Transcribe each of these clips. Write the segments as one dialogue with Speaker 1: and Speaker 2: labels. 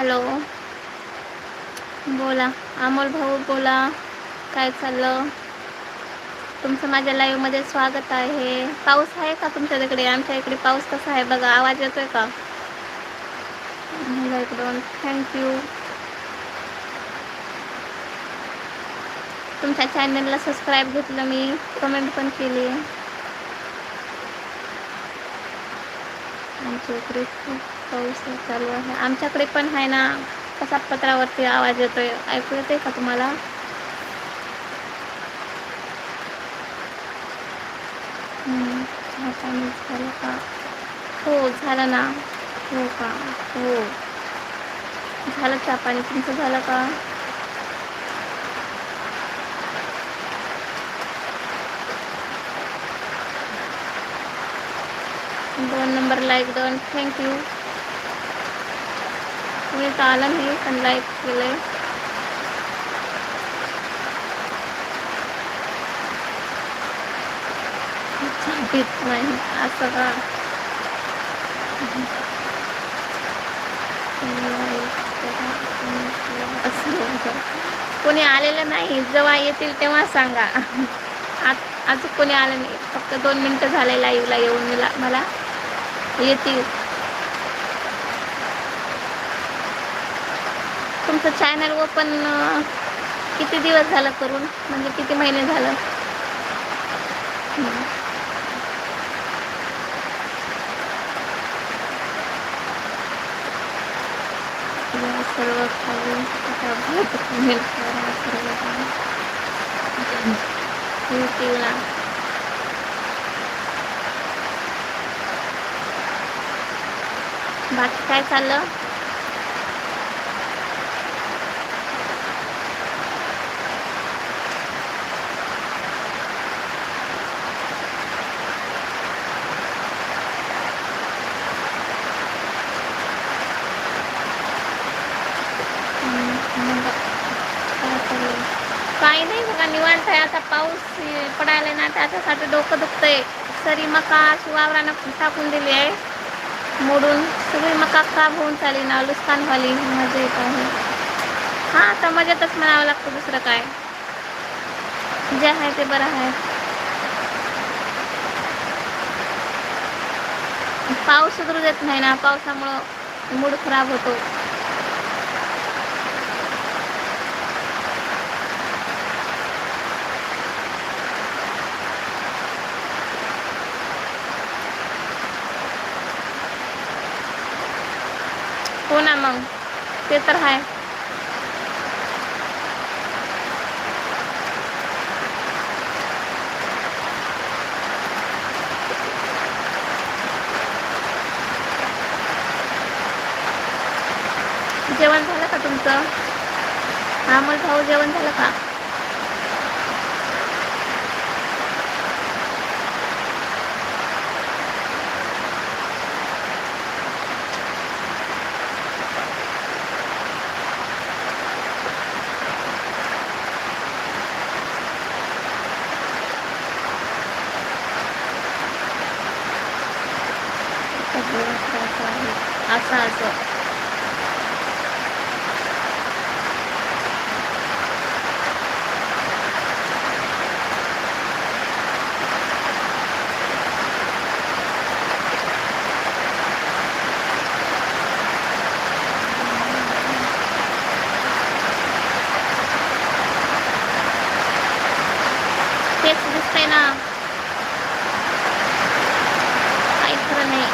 Speaker 1: Hello. बोला. अमोल भाऊ बोला. काय चाललं? तुमचं माझ्या लाईव्हमध्ये स्वागत आहे. पाऊस आहे का तुमच्या तिकडे आमच्या इकडे पाऊस कसा आहे बघा. आवाज येतोय का? इकडून थँक्यू तुमच्या चॅनलला सबस्क्राईब घेतलं मी. कमेंट पण केली. आमच्या इकडे खूप पाऊस चालू आहे. आमच्याकडे पण आहे ना कसा पत्रावरती आवाज येतोय ऐकू येते का तुम्हाला? झालं का? हो झालं ना. हो का? हो. झालं चहा पाणी. तुमचं झालं का? दोन नंबर लाईक दोन. थँक्यू मी तर आलं नाही पण लाईक केलंय. नाही असं का? असं कोणी आलेलं नाही जेव्हा येतील तेव्हा सांगा. अजून कोणी आलं नाही फक्त दोन मिनटं झाले लाईव्हला येऊन मला. येतील. तुमचं चॅनल ओपन किती दिवस झालं करून? म्हणजे किती महिने झालं? सर्व खाली युट्यूबला बाकी काय चाललं काही नाही बघा निवांत आहे आता पाऊस पडायला ना त्याच्यासाठी डोकं दुखतंय. सरी मका वावरानं टाकून दिली आहे. मोडून सगळी मका खराब होऊन चाली ना लुस्कान व्हाली मजा येत आहे. हां आता मजेतच म्हणावं लागतं दुसरं काय. जे आहे ते बरं आहे. पाऊस सुधरू देत नाही ना. पावसामुळं मूड खराब होतो. हो ना मग. ते तर आहे जेवण झालं का तुमचं? अमोल भाऊ जेवण झालं का असं असं तेच दिसतंय ना काही खरं नाही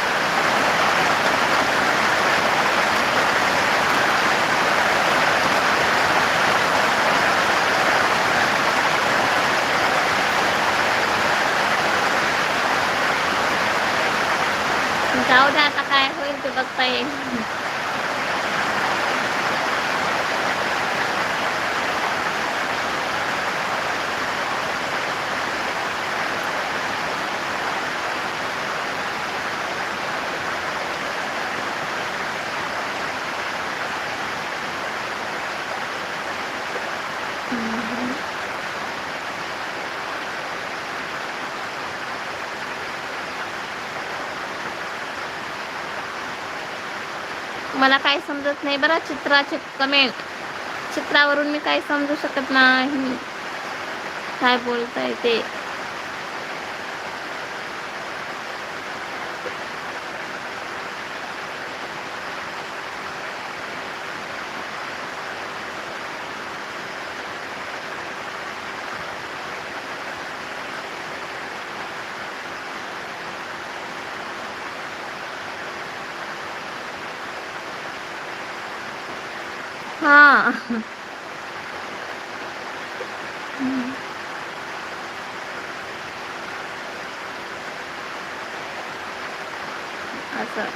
Speaker 1: जाऊ द्या आता काय होईल ते बघता येईल समजत नाही. बरं चित्राचे कमेंट. चित्रावरून मी काही समजू शकत नाही. काय बोलताय ते? हा असं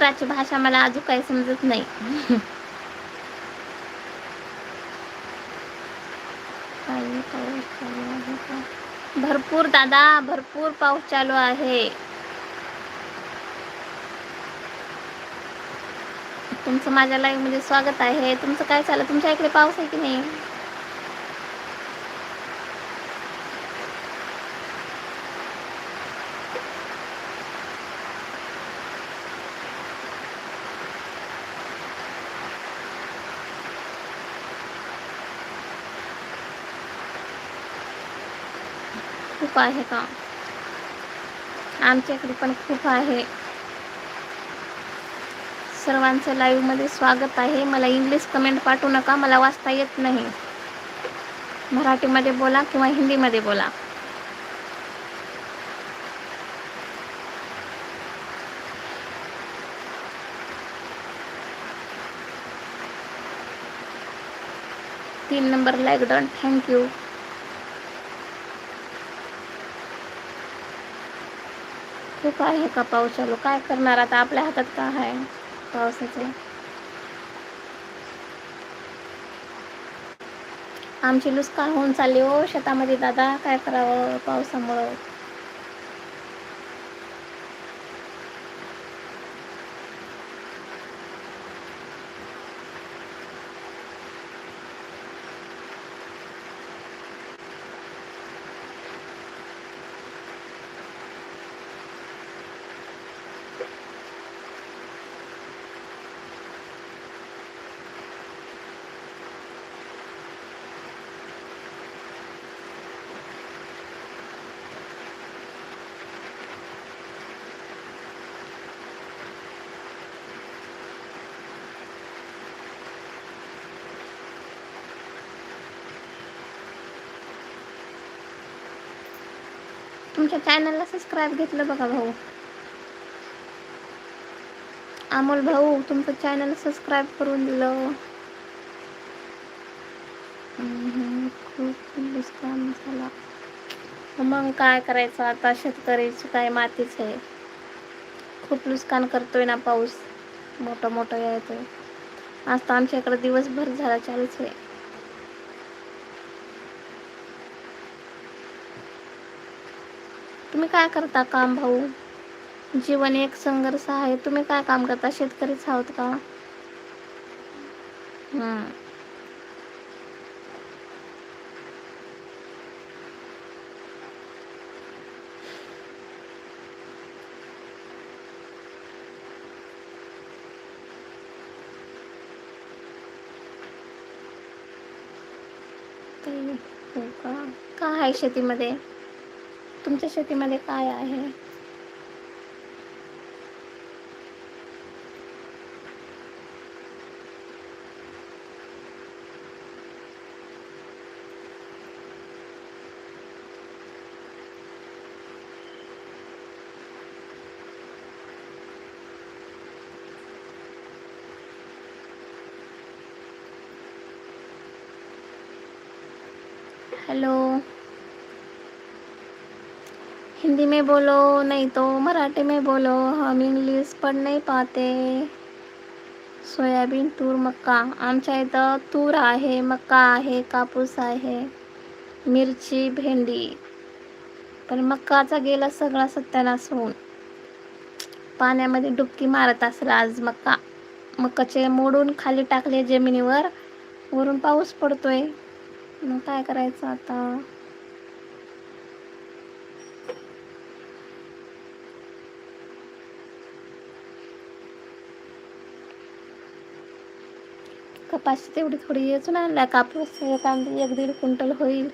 Speaker 1: लेकराची भाषा मला अजून काही समजत नाही. भरपूर दादा भरपूर पाऊस चालू आहे. तुमचं माझ्या लाईव्हमध्ये स्वागत आहे. तुमचं काय चाललं? तुमच्या इकडे पाऊस आहे की नाही? खूप आहे का? आमच्या इकडे पण खूप आहे. सर्वांचं लाईव्हमध्ये स्वागत आहे. मला इंग्लिश कमेंट पाठवू नका. मला वाचता येत नाही. मराठीमध्ये बोला किंवा हिंदीमध्ये बोला. तीन नंबर लाईक डन थँक्यू खूप आहे का पाऊस चालू काय करणार आता? आपल्या हातात काय आहे? पावसाचं. आमची लुस्कान होऊन चालली हो शेतामध्ये दादा. काय करावं पावसामुळं? तुमच्या चॅनलला सबस्क्राईब घेतलं बघा भाऊ. अमोल भाऊ तुमचं चॅनल सबस्क्राईब करून दिलं. खूप नुकसान झाला. मग काय करायचं आता? शेतकरीच काय मातीच आहे. खूप नुकसान करतोय ना पाऊस. मोठं मोठं येतोय आज तर आमच्या इकडे दिवसभर झाला चालूच आहे. तुम्ही काय करता काम भाऊ? जीवन एक संघर्ष आहे. तुम्ही काय काम करता? शेतकरीच आहोत का? हम्म. हो का? काय आहे शेतीमध्ये? तुमच्या शेतीमध्ये काय आहे? हेलो. हिंदी में बोलो नहीं तो मराठी में बोलो। हम इंग्लिश पढ़ नहीं पाते। सोयाबीन तूर मक्का। आमच्या इथं तूर आहे मक्का आहे कापूस आहे मिरची भेंडी। पण मक्काचा गेला सगळा सत्यानाश होऊन। पाण्यामध्ये डुबकी मारत असला आज मक्का। मक्काचे मोडून खाली टाकले जमिनीवर वरून पाऊस पडतोय। मग काय करायचं आता? कपाशी तेवढी थोडी येचून आणल्या कापूस कांदे एक दीड क्विंटल होईल.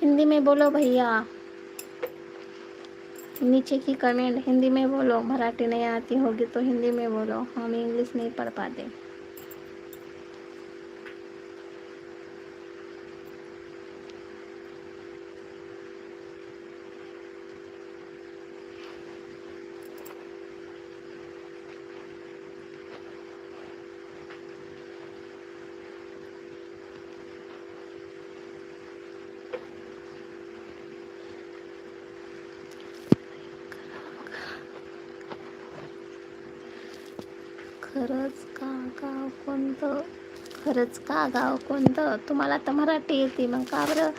Speaker 1: हिंदी में बोलो भैया। नीचे की कमेंट हिंदी में बोलो मराठी नहीं आती होगी तो हिंदी में बोलो हम इंग्लिश नहीं पढ़ पाते। खरंच का गाव कोणतं? खरंच का गाव कोणतं? तुम्हाला तर मराठी येते. मग का बरं?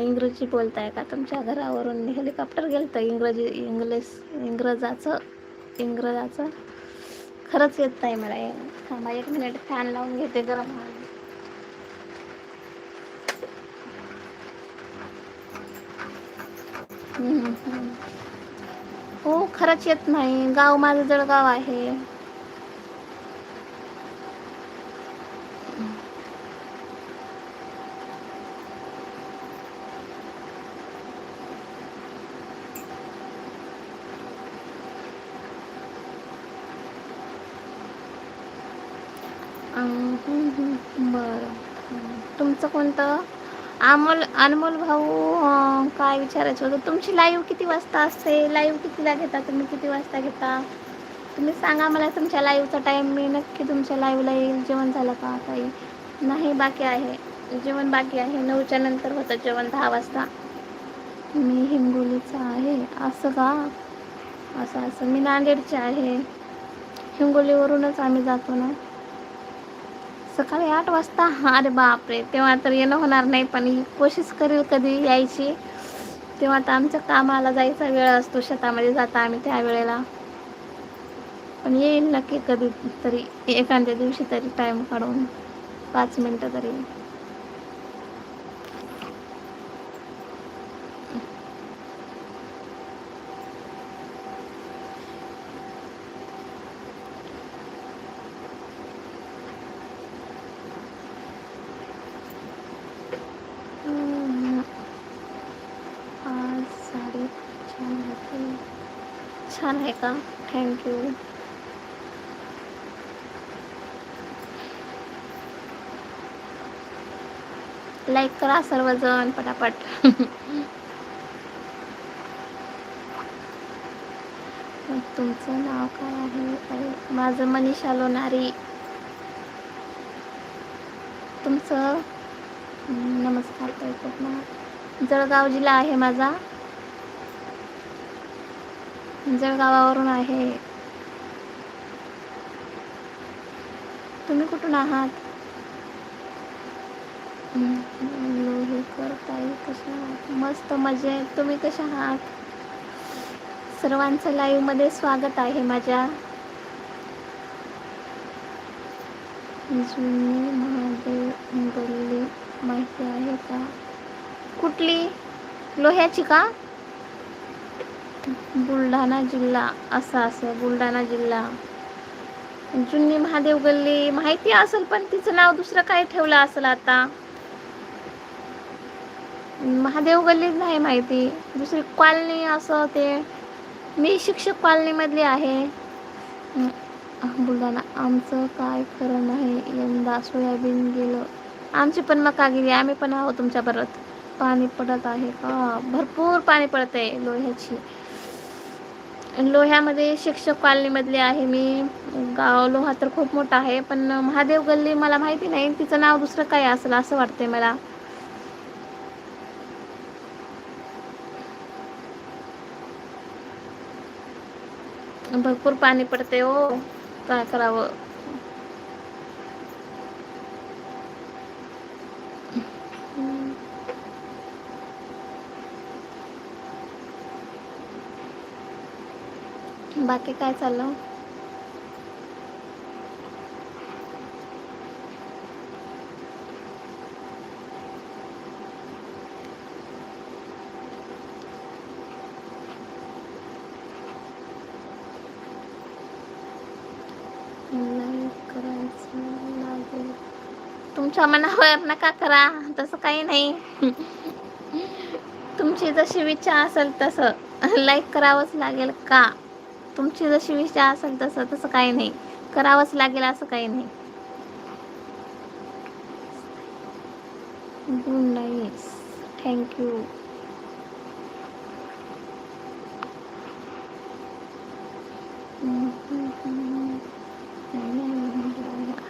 Speaker 1: इंग्रजी बोलताय का? तुमच्या घरावरून हेलिकॉप्टर गेलं तर इंग्रजी इंग्लिश इंग्रजाचं इंग्रजाचं? खरंच येत नाही मला. थांबा एक मिनिट. फॅन लावून घेते गरम व्हायला. हो खरंच येत नाही. गाव माझं जळगाव आहे. कोणतं? अमोल अनमोल भाऊ काय विचारायचं होतं? तुमची लाईव्ह किती वाजता असते? लाईव्ह कितीला घेता? तुम्ही किती वाजता घेता? तुम्ही सांगा मला तुमच्या लाईव्हचा टाईम मी नक्की तुमच्या लाईव्हला येईल. जेवण झालं का? काही नाही बाकी आहे. जेवण बाकी आहे. नऊच्या नंतर होतं जेवण दहा वाजता. मी हिंगोलीचा आहे. असं का? असं असं. मी नांदेडचे आहे. हिंगोलीवरूनच आम्ही जातो ना. सकाळी आठ वाजता. अरे बापरे तेव्हा तर येणं होणार नाही पण कोशिश करेल कधी यायची. तेव्हा तर आमच्या कामाला जायचा वेळ असतो शेतामध्ये जाता आम्ही त्या वेळेला. पण येईल नक्की कधी तरी एखाद्या दिवशी तरी टाईम काढून. पाच मिनटं तरी हम्म. आज साडी छान होती छान आहे का? थँक्यू लाईक करा सर्वजण पटापट. मग तुमचं नाव काय आहे? माझं मनीषा लोणारी. तुमचं? नमस्कार जळगाव जिल्हा आहे माझा. जळगावावरून आहे. तुम्ही कुठून आहात? हम्म, ताई कशा मस्त मजे. तुम्ही कशा आहात? सर्वांचं लाईव्हमध्ये स्वागत आहे माझ्या. जुनी महादेव गल्ली माहिती आहे का? कुठली? लोह्याची का? बुलढाणा जिल्हा असा असं बुलढाणा जिल्हा. जुनी महादेव गल्ली माहिती असेल पण तिचं नाव दुसरं काय ठेवलं असेल आता? महादेव गल्ली नाही माहिती. दुसरी कॉलनी असं ते. मी शिक्षक कॉलनीमधली आहे. बुलढाणा. आमचं काय खरं नाही. यंदा सोयाबीन गेलं. आमची पण मका गेली. आम्ही पण आहोत तुमच्या परत. पाणी पडत आहे का? भरपूर पाणी पडत आहे लोह्याची. लोह्यामध्ये शिक्षक कॉलनीमधले आहे मी. गाव लोहा तर खूप मोठा आहे पण महादेव गल्ली मला माहिती नाही. तिचं नाव दुसरं काय असेल असं वाटतंय मला. भरपूर पाणी पडते हो. काय करावं? बाकी काय चाललं? करायचं तुमच्या मनावर नका करा तसं काही नाही. तुमची जशी इच्छा असेल तसं. लाईक करावंच लागेल का? तुमची जशी इच्छा असेल तसं तसं काही नाही. करावंच लागेल असं काही नाही. गुड नाईस थँक्यू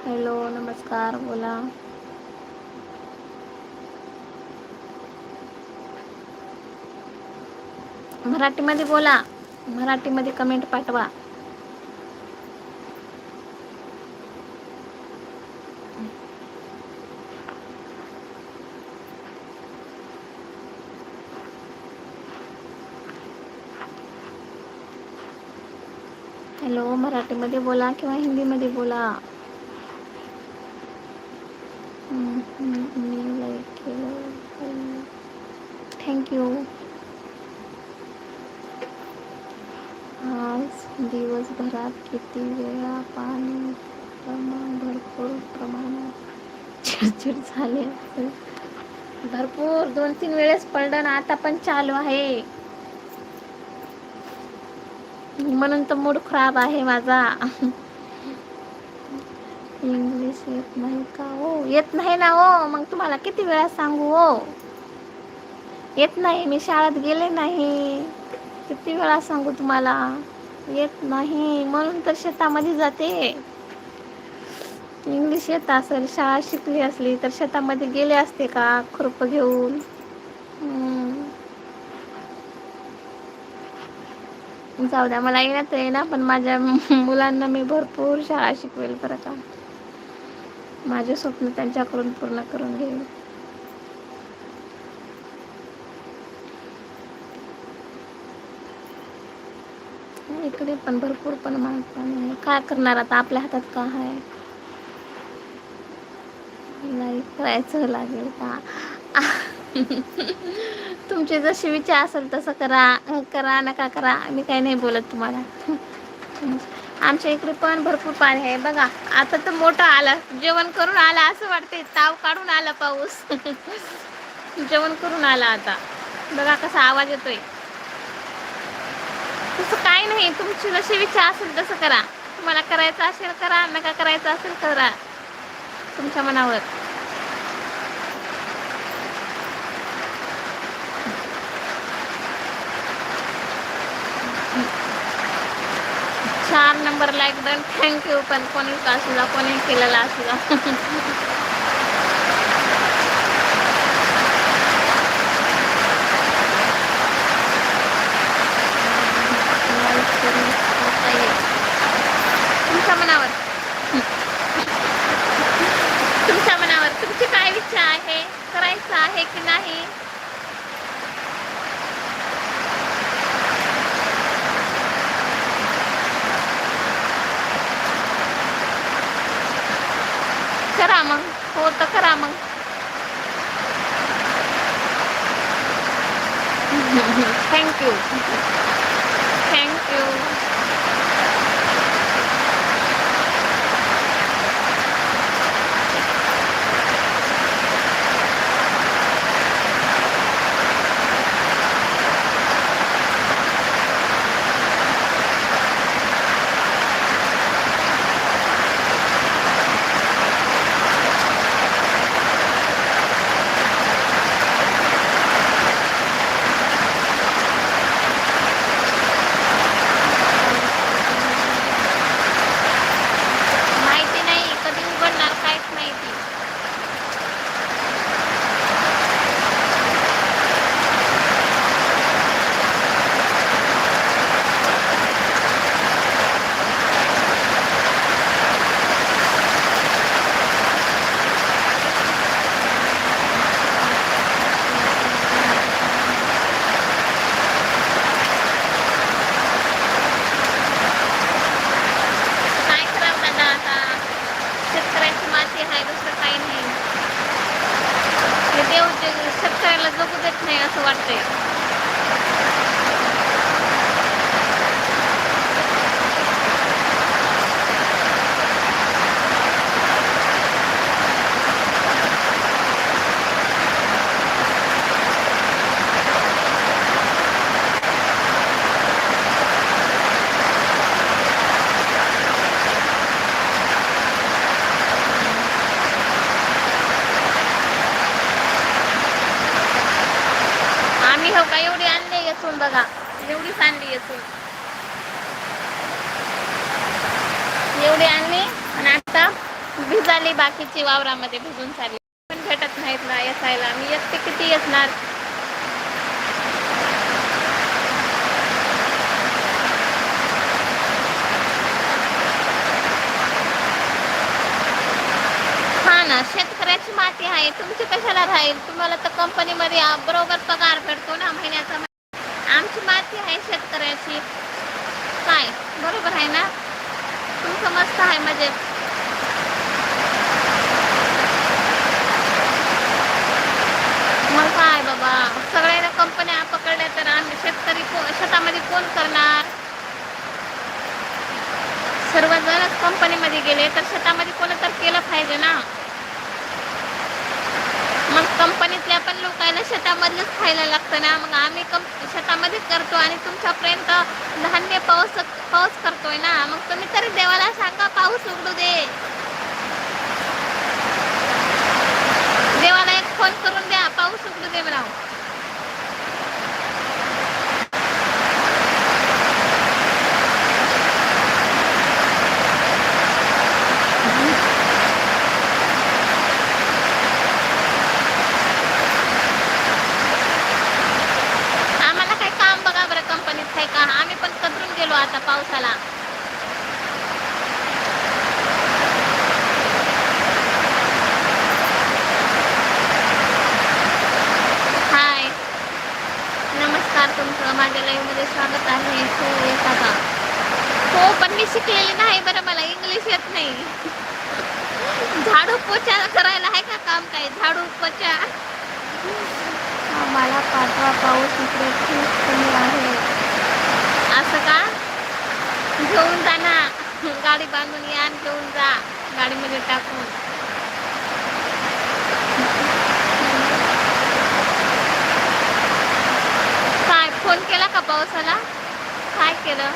Speaker 1: हॅलो नमस्कार बोला. मराठीमध्ये बोला. मराठीमध्ये कमेंट पाठवा हॅलो मराठीमध्ये बोला किंवा हिंदीमध्ये बोला घरात किती वेळा पाणी प्रमाण भरपूर प्रमाणात चिडचिड झाले भरपूर दोन तीन वेळेस पडलं ना आता पण चालू आहे. म्हणून तर मूड खराब आहे माझा. इंग्लिश येत नाही का हो? येत नाही ना हो. मग तुम्हाला किती वेळा सांगू हो? येत नाही मी शाळेत गेले नाही. किती वेळा सांगू तुम्हाला? येत नाही. म्हणून तर शेतामध्ये जाते. इंग्लिश येत असेल शाळा शिकली असली तर शेतामध्ये गेले असते का? खुरप घेऊन. हम्म. जाऊ द्या मला येण्यात येईना पण माझ्या मुलांना मी भरपूर शाळा शिकवेल बरं का. माझे स्वप्न त्यांच्याकडून पूर्ण करून घेईल इकडे पण भरपूर प्रमाणात पाणी आहे. काय करणार आता? आपल्या हातात का आहे? नाही करायचं लागेल का? तुमची जशी विचार असेल तसं करा. करा नका करा. मी काही नाही बोलत तुम्हाला. आमच्या इकडे पण भरपूर पाणी आहे. बघा आता तर मोठं आलं. जेवण करून आला असं वाटते ताव काढून आला पाऊस. जेवण करून आला आता. बघा कसा आवाज येतोय. तुमचं काही नाही तुमची जशी विचार असेल तसं करा. तुम्हाला करायचं असेल करा नका करायचं असेल करा. तुमच्या मनावर. चार नंबरला एकदम थँक्यू पण कोणी असू द्या कोणी केलेला असू द्या Like करून टाका येईल. तुमच्या मनावर तुमच्या मनावर तुमची काय इच्छा आहे? करायचं आहे की नाही? करा मग. हो तर करा मग. थँक्यू थँक्यू बाकीची वावरामध्ये भिजून चालली. पण भेटत नाहीत ना येसायला. मी एकटे किती येणार हा ना शेतकऱ्याची माती आहे. तुमची कशाला राहील? तुम्हाला तर कंपनीमध्ये आ- बरोबर पगार भेटतो ना महिन्याचा आमची माती आहे शेतकऱ्याची. काय? बरोबर आहे ना? तुमचं मस्त आहे मजेत मग काय बाबा सगळ्यांना कंपन्या पकडल्या तर आम्ही शेतकरी को- शेतामध्ये कोण करणार? सर्वजणच कंपनीमध्ये गेले तर शेतामध्ये कोण तर केलं पाहिजे ना? मग कंपनीतल्या पण लोकांना शेतामधलंच खायला लागतं ना? मग आम्ही कंप शेतामध्येच करतो आणि तुमच्यापर्यंत धान्य पाऊस पाऊस करतोय ना? मग तुम्ही तरी देवाला सांगा पाऊस उघडू दे देवाला एक फोन करून द्या पाऊस उघडू दे म्हणा आम्हाला काही काम बघा बरं कंपनीत आहे का आम्ही पण कदरून गेलो आता पावसाला हाय नमस्कार तुमचं माझ्या लाईव्हमध्ये स्वागत आहे हो येता का हो पण मी शिकलेली नाही बरं मला इंग्लिश येत नाही झाडू पोचा करायला आहे का काम काय झाडू पोचा. मला पाठवा पाऊस इकडे खूप कमी आहे. असं का? घेऊन जा ना. गाडी बांधून या आणि घेऊन जा. गाडीमध्ये टाकून. काय फोन केला का पावसाला? काय केलं?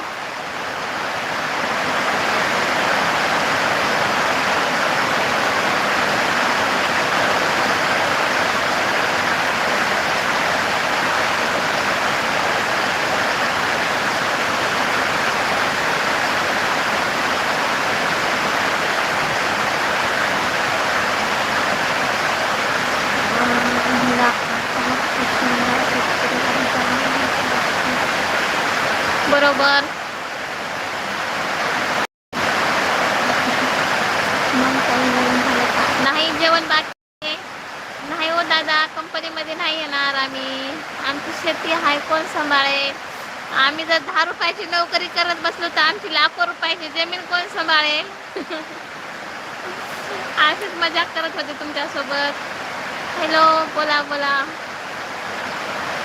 Speaker 1: बरोबर? नाही जेवण बाकी आहे. नाही हो दादा कंपनीमध्ये नाही येणार आम्ही. आमची शेती आहे कोण सांभाळेल आम्ही जर दहा रुपयाची नोकरी करत बसलो तर आमची लाखो रुपयाची जमीन कोण सांभाळेल अशीच मजाक करत होते तुमच्यासोबत. हॅलो बोला बोला.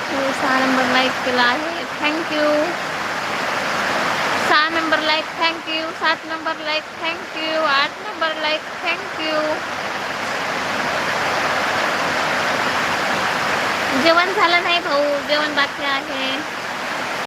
Speaker 1: हो सहा नंबर लाईक केला आहे. थँक्यू सहा नंबर लाईक थँक्यू सात नंबर लाईक थँक्यू आठ नंबर लाईक थँक्यू जेवण झालं नाही भाऊ जेवण बाकी आहे.